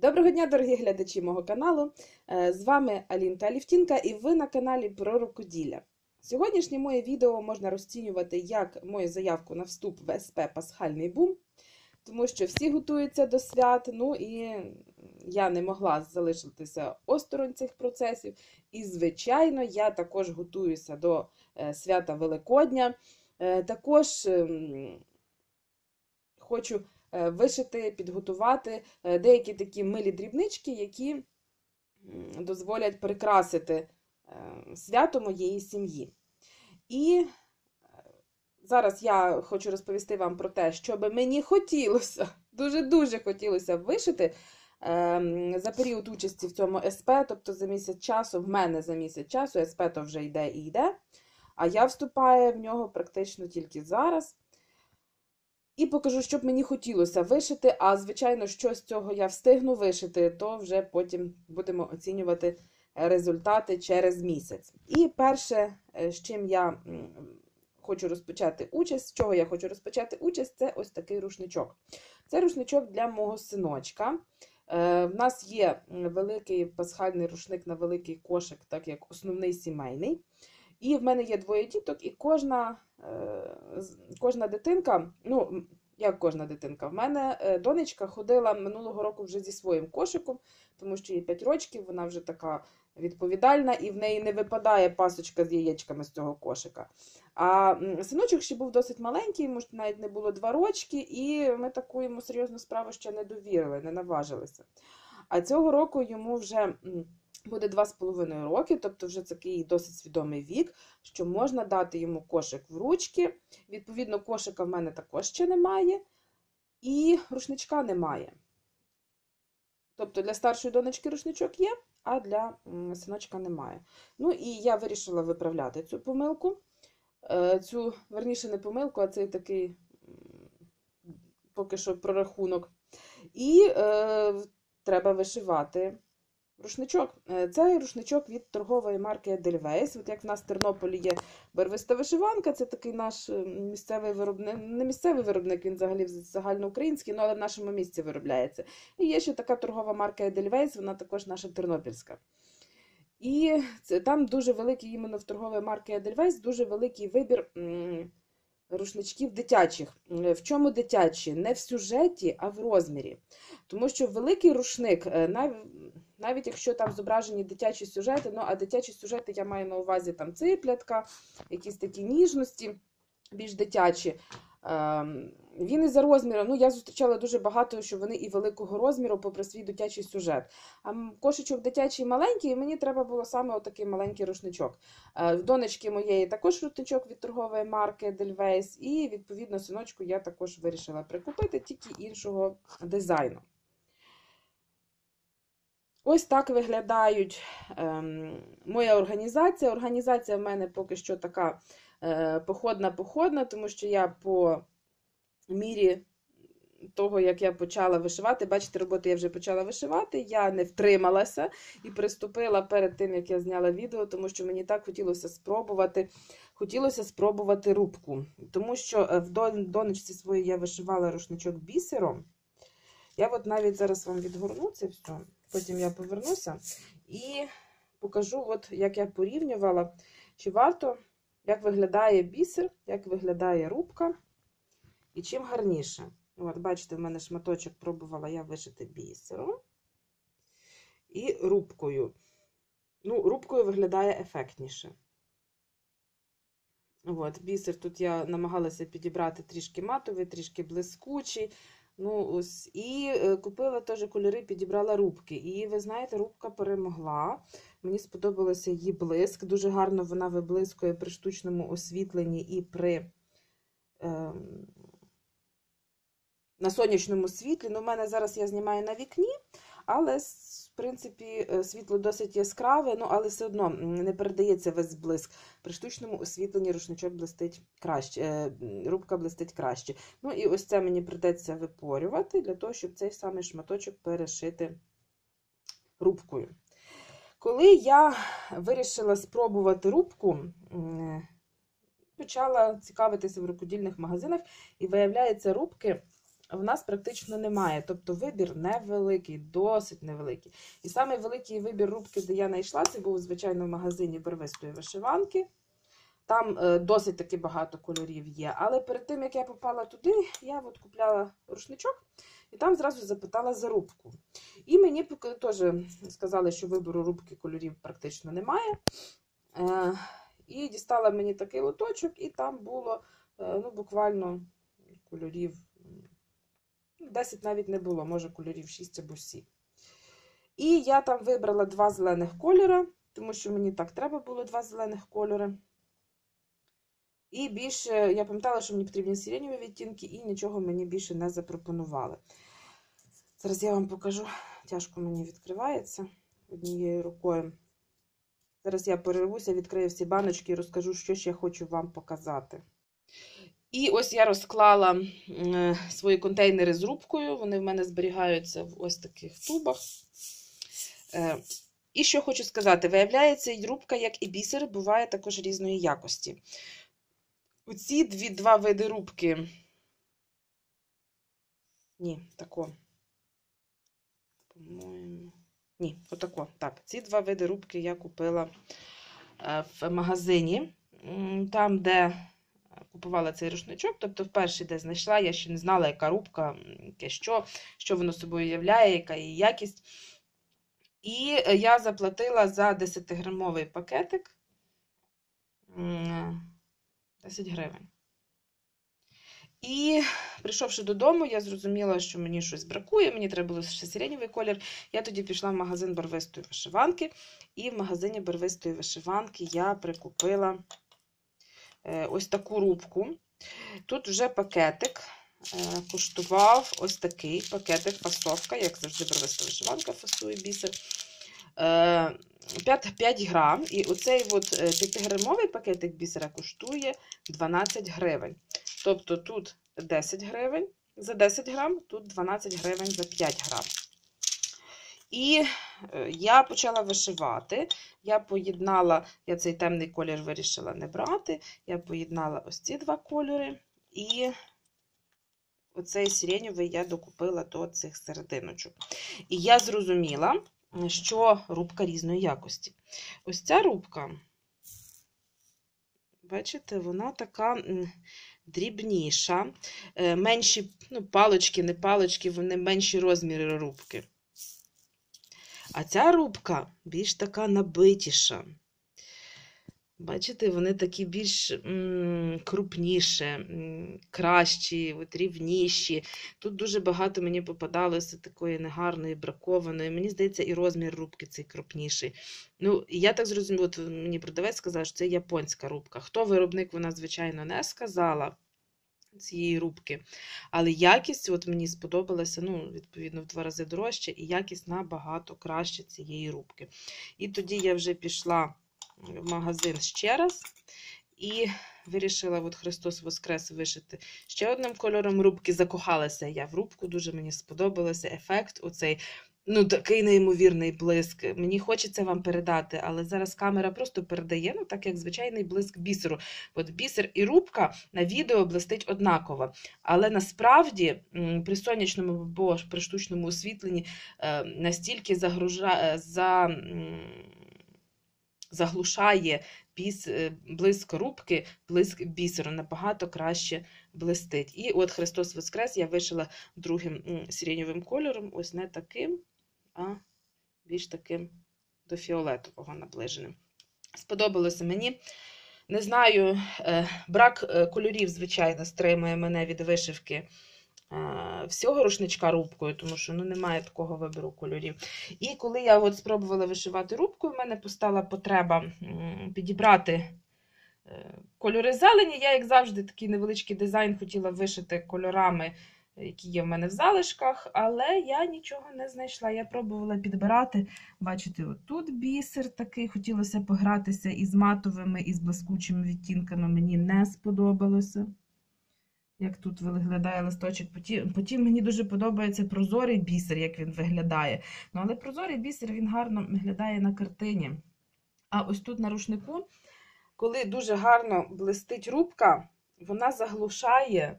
Доброго дня, дорогі глядачі мого каналу. Е, З вами Алінка Алівтінка і ви на каналі про рукоділля. Сьогоднішнє моє відео можна розцінювати як мою заявку на вступ в СП Пасхальний бум, тому що всі готуються до свят, ну і я не могла залишитися осторонь цих процесів. І, звичайно, я також готуюся до е, свята Великодня. Е, Також ем, хочу вишити, підготувати е, деякі такі милі дрібнички, які дозволять прикрасити е, свято моєї сім'ї. І е, зараз я хочу розповісти вам про те, що би мені хотілося, дуже-дуже хотілося вишити ем, за період участі в цьому СП, тобто за місяць часу, в мене за місяць часу, СП то вже йде і йде, а я вступаю в нього практично тільки зараз. І покажу, що б мені хотілося вишити, а звичайно, що з цього я встигну вишити, то вже потім будемо оцінювати результати через місяць. І перше, е, з чим я хочу розпочати участь, з чого я хочу розпочати участь, це ось такий рушничок. Це рушничок для мого синочка. Е, В нас є великий пасхальний рушник на великий кошик, так як основний сімейний. І в мене є двоє діток, і кожна, е, кожна дитинка, ну, як кожна дитинка, в мене е, донечка ходила минулого року вже зі своїм кошиком, тому що їй 5 років, вона вже така відповідальна, і в неї не випадає пасочка з яєчками з цього кошика. А синочок ще був досить маленький, йому навіть не було 2 рочки, і ми таку йому серйозну справу ще не довірили, не наважилися. А цього року йому вже. Буде 2,5 роки, тобто вже такий досить свідомий вік, що можна дати йому кошик в ручки. Відповідно, кошика в мене також ще немає, і рушничка немає. Тобто для старшої донечки рушничок є, а для синочка немає. Ну і я вирішила виправляти цю помилку. Е, Цю, верніше, не помилку, а цей такий поки що прорахунок. І е, треба вишивати Рушничок. Е, Це рушничок від торгової марки Edelweiss. От як в нас в Тернополі є барвиста вишиванка, це такий наш е, місцевий виробник, не місцевий виробник, він взагалі загальноукраїнський, ну, але в нашому місці виробляється. І є ще така торгова марка Edelweiss, вона також наша тернопільська. І це, там дуже великий, іменно в торгової марки Edelweiss, дуже великий вибір рушничків дитячих. Е, В чому дитячі? Не в сюжеті, а в розмірі. Тому що великий рушник, е, нав- навіть якщо там зображені дитячі сюжети, ну а дитячі сюжети я маю на увазі там циплятка, якісь такі ніжності, більш дитячі. Ем, Він і за розміром, ну я зустрічала дуже багато, що вони і великого розміру, попри свій дитячий сюжет. А кошечок дитячий маленький, і мені треба було саме отакий маленький рушничок. Е, В донечки моєї також рушничок від торгової марки Edelweiss, і відповідно синочку я також вирішила прикупити, тільки іншого дизайну. Ось так виглядають ем, моя організація. Організація в мене поки що така е, походна-походна, тому що я по мірі того, як я почала вишивати, бачите, роботу я вже почала вишивати, я не втрималася і приступила перед тим, як я зняла відео, тому що мені так хотілося спробувати. Хотілося спробувати рубку, тому що е, в донечці своїй я вишивала рушничок бісером. Я от навіть зараз вам відгорну це все, потім я повернуся і покажу, от як я порівнювала, чи варто, як виглядає бісер, як виглядає рубка і чим гарніше. От, бачите, в мене шматочок пробувала я вишити бісером і рубкою. Ну, рубкою виглядає ефектніше. От, бісер тут я намагалася підібрати трішки матовий, трішки блискучий. Ну, ось, і е, купила теж кольори, підібрала рубки. І ви знаєте, рубка перемогла. Мені сподобався її блиск. Дуже гарно вона виблискує при штучному освітленні і при е, на сонячному світлі. Ну, в мене зараз я знімаю на вікні, але, принципі, е, світло досить яскраве, ну, але все одно не передається весь блиск. При штучному освітленні рушничок блистить краще, е, рубка блистить краще. Ну і ось це мені придеться випорювати для того, щоб цей самий шматочок перешити рубкою. Коли я вирішила спробувати рубку, почала цікавитися в рукодільних магазинах, і виявляється, рубки в нас практично немає. Тобто вибір невеликий, досить невеликий. І самий великий вибір рубки, де я знайшла, це був, звичайно, в магазині барвистої вишиванки. Там е, досить таки багато кольорів є. Але перед тим, як я попала туди, я от купляла рушничок і там зразу запитала за рубку. І мені теж сказали, що вибору рубки кольорів практично немає. Е, і дістала мені такий лоточок, і там було е, ну, буквально кольорів 10 навіть не було, може кольорів 6 або 7. І я там вибрала два зелених кольори, тому що мені так треба було два зелених кольори. І більше, я пам'ятала, що мені потрібні сиреневі відтінки, і нічого мені більше не запропонували. Зараз я вам покажу, тяжко мені відкривається однією рукою. Зараз я перервуся, відкрию всі баночки і розкажу, що ще хочу вам показати. І ось я розклала е, свої контейнери з рубкою. Вони в мене зберігаються в ось таких тубах. Е, і що хочу сказати: виявляється, рубка, як і бісер, буває також різної якості. Оці дві, два види рубки. Ні, тако. По-моєму. Ні, отако. Так, ці два види рубки я купила е, в магазині. Там, де купувала цей рушничок, тобто в перший, де знайшла, я ще не знала, яка рубка, яке що, що воно собою являє, яка її якість. І я заплатила за 10-грамовий пакетик 10 гривень. І, прийшовши додому, я зрозуміла, що мені щось бракує, мені треба було ще сиренєвий колір. Я тоді пішла в магазин барвистої вишиванки, і в магазині барвистої вишиванки я прикупила е, ось таку рубку. Тут вже пакетик е, коштував ось такий пакетик, фасовка, як завжди, барвиста вишиванка фасує бісер. 5 е, 5 грам. І оцей от 5-грамовий пакетик бісера коштує 12 гривень. Тобто тут 10 гривень за 10 грам, тут 12 гривень за 5 грам. І е, я почала вишивати. Я поєднала, я цей темний колір вирішила не брати. Я поєднала ось ці два кольори, і оцей сиреньовий я докупила до цих серединочок. І я зрозуміла, що рубка різної якості. Ось ця рубка, бачите, вона така дрібніша, е, менші ну, палочки, не палочки, вони менші розміри рубки. А ця рубка більш така набитіша. Бачите, вони такі більш крупніші, кращі, от, рівніші. Тут дуже багато мені попадалося такої негарної, бракованої. Мені здається, і розмір рубки цей крупніший. Ну, Я так зрозуміла, мені продавець сказав, що це японська рубка. Хто виробник, вона, звичайно, не сказала цієї рубки. Але якість от мені сподобалася, ну, відповідно, в два рази дорожче, і якість набагато краще цієї рубки. І тоді я вже пішла в магазин ще раз. І вирішила от Христос Воскрес вишити ще одним кольором рубки. Закохалася я в рубку, дуже мені сподобалося ефект. оцей Ну, такий неймовірний блиск. Мені хочеться вам передати, але зараз камера просто передає, ну, так як звичайний блиск бісеру. От бісер і рубка на відео блистить однаково. Але насправді при сонячному або при штучному освітленні е, настільки загружає, за, заглушає біс, е, блиск рубки, блиск бісеру, набагато краще блистить. І от Христос Воскрес я вишила другим сиреньовим кольором, ось не таким а більш таким до фіолетового наближеним. Сподобалося мені. Не знаю, е, брак е, кольорів, звичайно, стримує мене від вишивки е, всього рушничка рубкою, тому що ну, немає такого вибору кольорів. І коли я от спробувала вишивати рубкою, в мене постала потреба підібрати кольори зелені. Я, як завжди, такий невеличкий дизайн хотіла вишити кольорами які є в мене в залишках, але я нічого не знайшла. Я пробувала підбирати. Бачите, отут бісер такий, хотілося погратися із матовими, і з блискучими відтінками. Мені не сподобалося. Як тут виглядає листочок. Потім, потім мені дуже подобається прозорий бісер, як він виглядає. Ну, Але прозорий бісер він гарно виглядає на картині. А ось тут на рушнику, коли дуже гарно блистить рубка, вона заглушає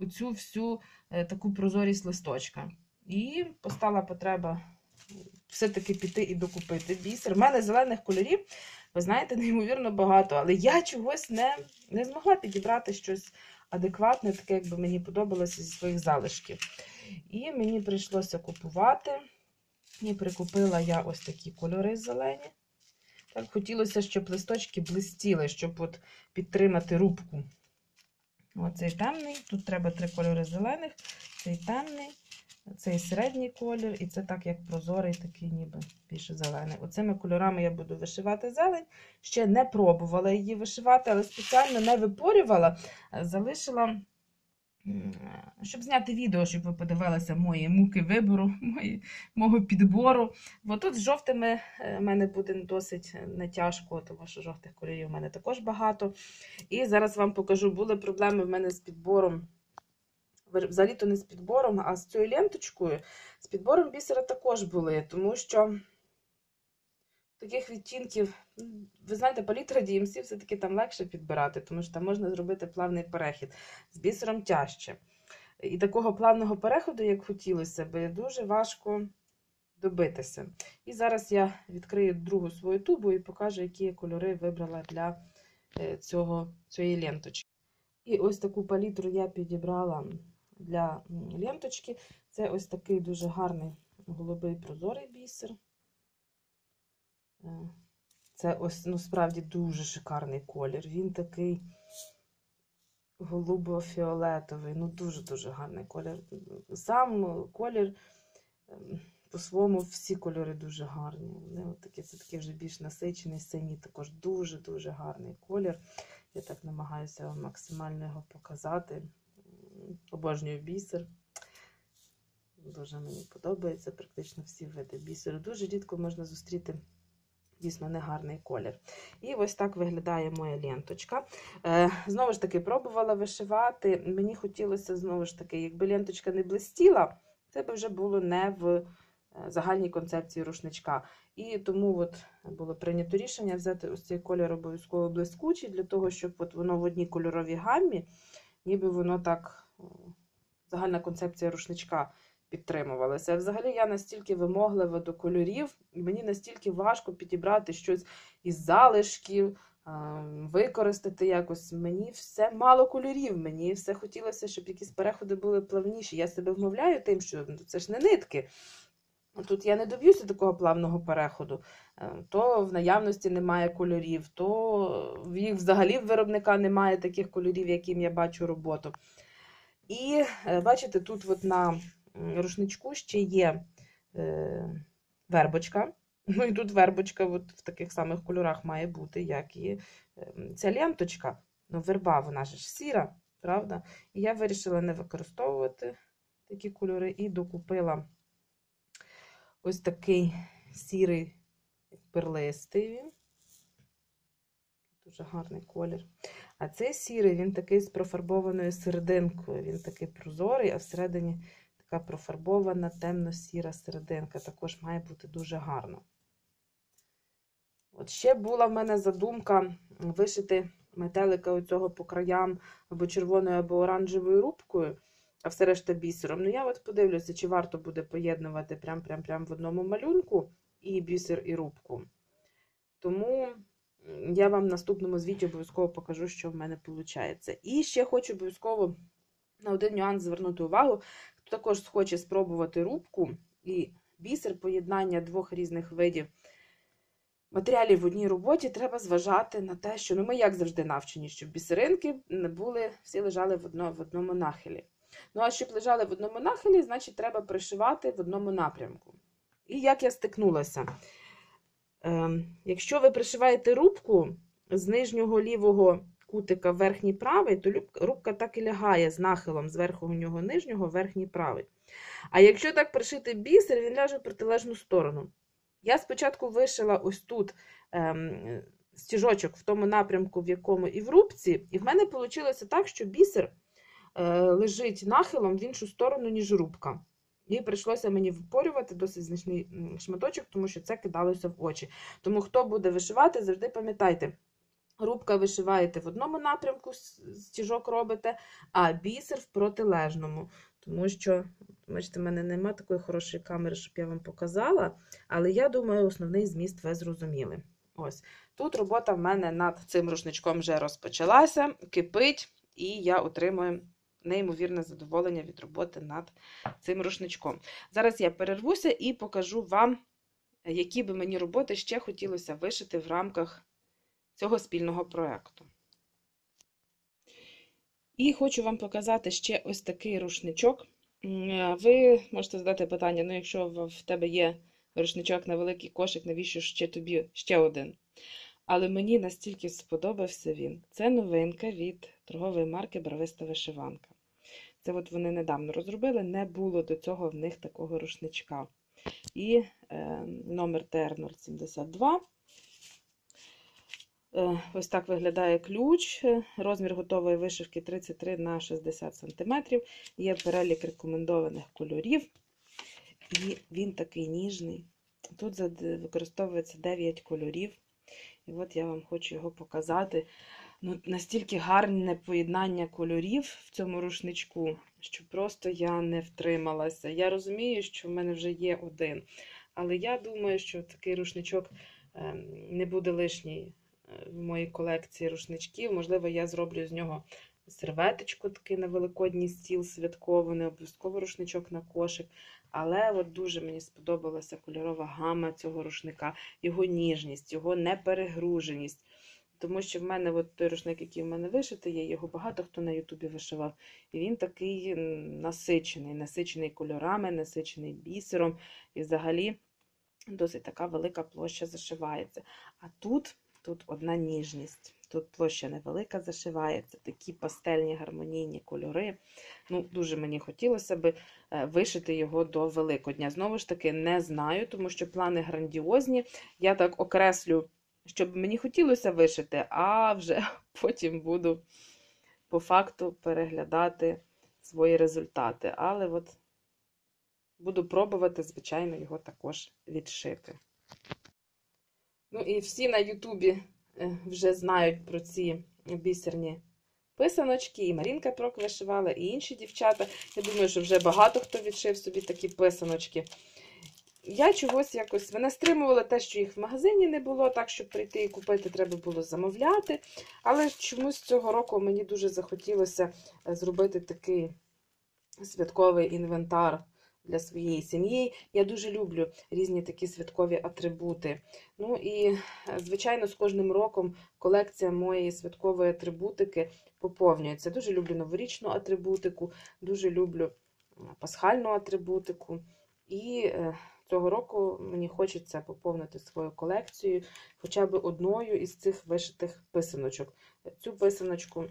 оцю всю е, таку прозорість листочка. І постала потреба все-таки піти і докупити бісер. У мене зелених кольорів, ви знаєте, неймовірно багато, але я чогось не, не змогла підібрати щось адекватне, таке, як би мені подобалося зі своїх залишків. І мені прийшлося купувати. І прикупила я ось такі кольори зелені. Так хотілося, щоб листочки блистіли, щоб от підтримати рубку. Оцей темний. Тут треба три кольори зелених, цей темний, цей середній колір, і це так, як прозорий, такий ніби більше зелений. Оцими кольорами я буду вишивати зелень. Ще не пробувала її вишивати, але спеціально не випорювала, залишила щоб зняти відео, щоб ви подивилися мої муки вибору, мої, мого підбору. Бо тут з жовтими в мене буде досить нетяжко, тому що жовтих кольорів у мене також багато. І зараз вам покажу, були проблеми в мене з підбором. Взагалі-то не з підбором, а з цією ленточкою. З підбором бісера також були, тому що таких відтінків, ви знаєте, палітра DMC все-таки там легше підбирати, тому що там можна зробити плавний перехід з бісером тяжче. І такого плавного переходу, як хотілося би, дуже важко добитися. І зараз я відкрию другу свою тубу і покажу, які кольори вибрала для е, цього, цієї ленточки. І ось таку палітру я підібрала для ленточки. Це ось такий дуже гарний голубий прозорий бісер. Це ось, ну, справді дуже шикарний колір. Він такий голубо-фіолетовий, ну, дуже-дуже гарний колір. Сам колір, ем, по-своєму, всі кольори дуже гарні. Вони от Це такий вже більш насичений, синій, також дуже-дуже гарний колір. Я так намагаюся максимально його показати. Обожнюю бісер. Дуже мені подобається практично всі види бісеру. Дуже рідко можна зустріти Дійсно, негарний колір. І ось так виглядає моя ленточка. Е, Знову ж таки, пробувала вишивати. Мені хотілося, знову ж таки, якби ленточка не блистіла, це би вже було не в е, загальній концепції рушничка. І тому от було прийнято рішення взяти ось цей колір обов'язково блискучий, для того, щоб от воно в одній кольоровій гаммі, ніби воно так, загальна концепція рушничка підтримувалася. Взагалі, я настільки вимоглива до кольорів, і мені настільки важко підібрати щось із залишків, використати якось. Мені все мало кольорів, мені все хотілося, щоб якісь переходи були плавніші. Я себе вмовляю тим, що ну, це ж не нитки. Тут я не доб'юся такого плавного переходу, е, то в наявності немає кольорів, то їх взагалі в виробника немає таких кольорів, яким я бачу роботу. І е, бачите, тут от на рушничку ще є е, вербочка. Ну і тут вербочка от в таких самих кольорах має бути, як і ем, ця ленточка. Ну, верба, вона ж сіра, правда? І я вирішила не використовувати такі кольори і докупила ось такий сірий перлистий. Дуже гарний колір. А цей сірий, він такий з профарбованою серединкою. Він такий прозорий, а всередині така профарбована темно-сіра серединка. Також має бути дуже гарно. От ще була в мене задумка вишити метелика оцього по краям або червоною, або оранжевою рубкою, а все решта бісером. Ну, я от подивлюся, чи варто буде поєднувати прям-прям-прям в одному малюнку і бісер, і рубку. Тому я вам в наступному звіті обов'язково покажу, що в мене виходить. І ще хочу обов'язково на один нюанс звернути увагу. Хто також хоче спробувати рубку і бісер, поєднання двох різних видів матеріалів в одній роботі, треба зважати на те, що ну, ми, як завжди, навчені, щоб бісеринки були, всі лежали в, одно, в одному нахилі. Ну, а щоб лежали в одному нахилі, значить, треба пришивати в одному напрямку. І як я стикнулася? Ем, Якщо ви пришиваєте рубку з нижнього лівого кутика верхній правий, то рубка так і лягає з нахилом з верхнього нього нижнього, верхній правий. А якщо так пришити бісер, він ляже в протилежну сторону. Я спочатку вишила ось тут ем, стіжочок в тому напрямку, в якому і в рубці, і в мене вийшло так, що бісер е, лежить нахилом в іншу сторону, ніж рубка. І прийшлося мені випорювати досить значний шматочок, тому що це кидалося в очі. Тому, хто буде вишивати, завжди пам'ятайте, Рубка вишиваєте в одному напрямку, стіжок робите, а бісер в протилежному. Тому що, бачите, в мене нема такої хорошої камери, щоб я вам показала. Але я думаю, основний зміст ви зрозуміли. Ось. Тут робота в мене над цим рушничком вже розпочалася, кипить, і я отримую неймовірне задоволення від роботи над цим рушничком. Зараз я перервуся і покажу вам, які би мені роботи ще хотілося вишити в рамках цього спільного проєкту. І хочу вам показати ще ось такий рушничок. Ви можете задати питання: ну, якщо в тебе є рушничок на великий кошик, навіщо ще тобі ще один? Але мені настільки сподобався він. Це новинка від торгової марки Брависта Вишиванка. Це от вони недавно розробили, не було до цього в них такого рушничка. І е, номер ТР072. Е, ось так виглядає ключ. Розмір готової вишивки 33 на 60 см. Є перелік рекомендованих кольорів. І він такий ніжний. Тут використовується 9 кольорів. І от я вам хочу його показати. Ну, Настільки гарне поєднання кольорів в цьому рушничку, що просто я не втрималася. Я розумію, що в мене вже є один. Але я думаю, що такий рушничок ем, не буде лишній е, в моїй колекції рушничків. Можливо, я зроблю з нього серветочку такий на великодній стіл святково, не обов'язково рушничок на кошик. Але от дуже мені сподобалася кольорова гама цього рушника, його ніжність, його неперегруженість. Тому що в мене от той рушник, який в мене вишитий, є, його багато хто на Ютубі вишивав. І він такий насичений, насичений кольорами, насичений бісером. І взагалі досить така велика площа зашивається. А тут, тут одна ніжність. Тут площа невелика зашивається, такі пастельні гармонійні кольори. Ну, Дуже мені хотілося би е, вишити його до Великодня. Знову ж таки, не знаю, тому що плани грандіозні. Я так окреслю, щоб мені хотілося вишити, а вже потім буду по факту переглядати свої результати. Але от буду пробувати, звичайно, його також відшити. Ну і всі на Ютубі. Е, вже знають про ці бісерні писаночки. І Марінка Прок вишивала, і інші дівчата. Я думаю, що вже багато хто відшив собі такі писаночки. Я чогось якось мене стримувала те, що їх в магазині не було, так щоб прийти і купити, треба було замовляти. Але чомусь цього року мені дуже захотілося е, зробити такий святковий інвентар для своєї сім'ї. Я дуже люблю різні такі святкові атрибути. Ну і, звичайно, з кожним роком колекція моєї святкової атрибутики поповнюється. Дуже люблю новорічну атрибутику, дуже люблю пасхальну атрибутику. І е, цього року мені хочеться поповнити свою колекцію хоча б одною із цих вишитих писаночок. Цю писаночку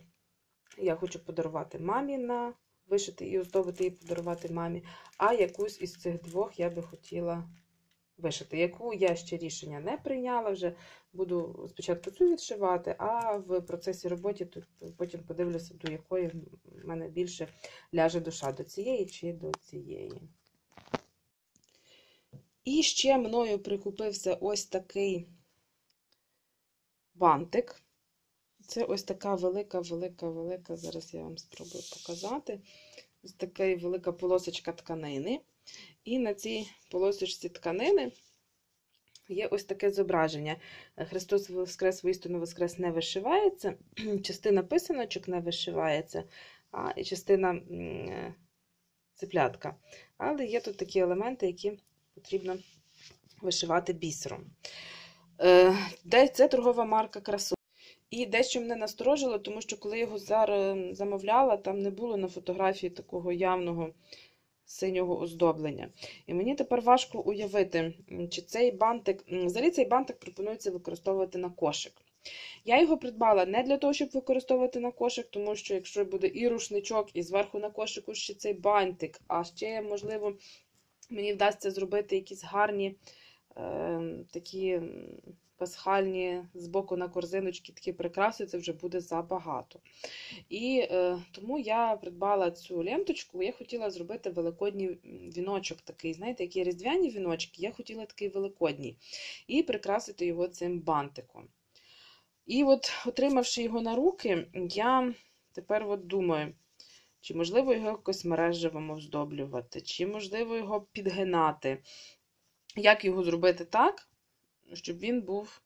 я хочу подарувати мамі на вишити і оздобити і подарувати мамі. А якусь із цих двох я би хотіла вишити. Яку я ще рішення не прийняла, вже буду спочатку цю відшивати, а в процесі роботи потім подивлюся, до якої в мене більше ляже душа, до цієї чи до цієї. І ще мною прикупився ось такий бантик. Це ось така велика, велика, велика, зараз я вам спробую показати. Ось така велика полосочка тканини. І на цій полосочці тканини є ось таке зображення. Христос Воскрес, воістину Воскрес не вишивається, частина писаночок не вишивається, а і частина е, цеплятка. Але є тут такі елементи, які потрібно вишивати бісером. Е, це торгова марка красу. І дещо мене насторожило, тому що коли його замовляла, там не було на фотографії такого явного синього оздоблення. І мені тепер важко уявити, чи цей бантик, взагалі цей бантик пропонується використовувати на кошик. Я його придбала не для того, щоб використовувати на кошик, тому що якщо буде і рушничок, і зверху на кошику ще цей бантик, а ще, можливо, мені вдасться зробити якісь гарні е, такі пасхальні з боку на корзиночки такі прикраси, це вже буде забагато. І е, тому я придбала цю ленточку, я хотіла зробити великодній віночок такий, знаєте, які різдвяні віночки, я хотіла такий великодній. І прикрасити його цим бантиком. І от, отримавши його на руки, я тепер от думаю, Чи можливо його якось мережевим оздоблювати, чи можливо його підгинати. Як його зробити так, щоб він був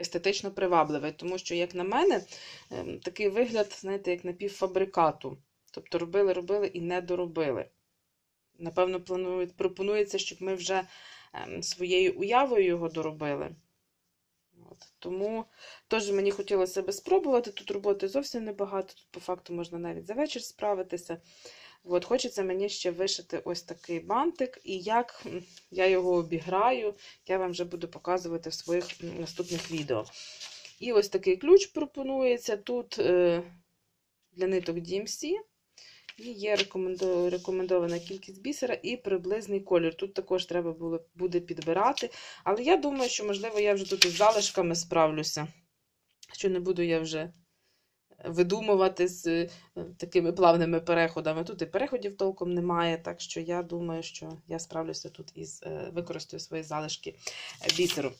естетично привабливий? Тому що, як на мене, ем, такий вигляд, знаєте, як напівфабрикату. Тобто робили, робили і не доробили. Напевно, планують, пропонується, щоб ми вже ем, своєю уявою його доробили. От. Тому теж мені хотілося би спробувати. Тут роботи зовсім небагато, тут по факту можна навіть за вечір справитися. От, Хочеться мені ще вишити ось такий бантик, і як я його обіграю, я вам вже буду показувати в своїх наступних відео. І ось такий ключ пропонується тут е, для ниток DMC. І є рекомендована кількість бісера і приблизний колір. Тут також треба було, буде підбирати. Але я думаю, що, можливо, я вже тут із залишками справлюся. Що не буду я вже видумувати з е, такими плавними переходами. Тут і переходів толком немає, так що я думаю, що я справлюся тут із е, використаю свої залишки бісеру.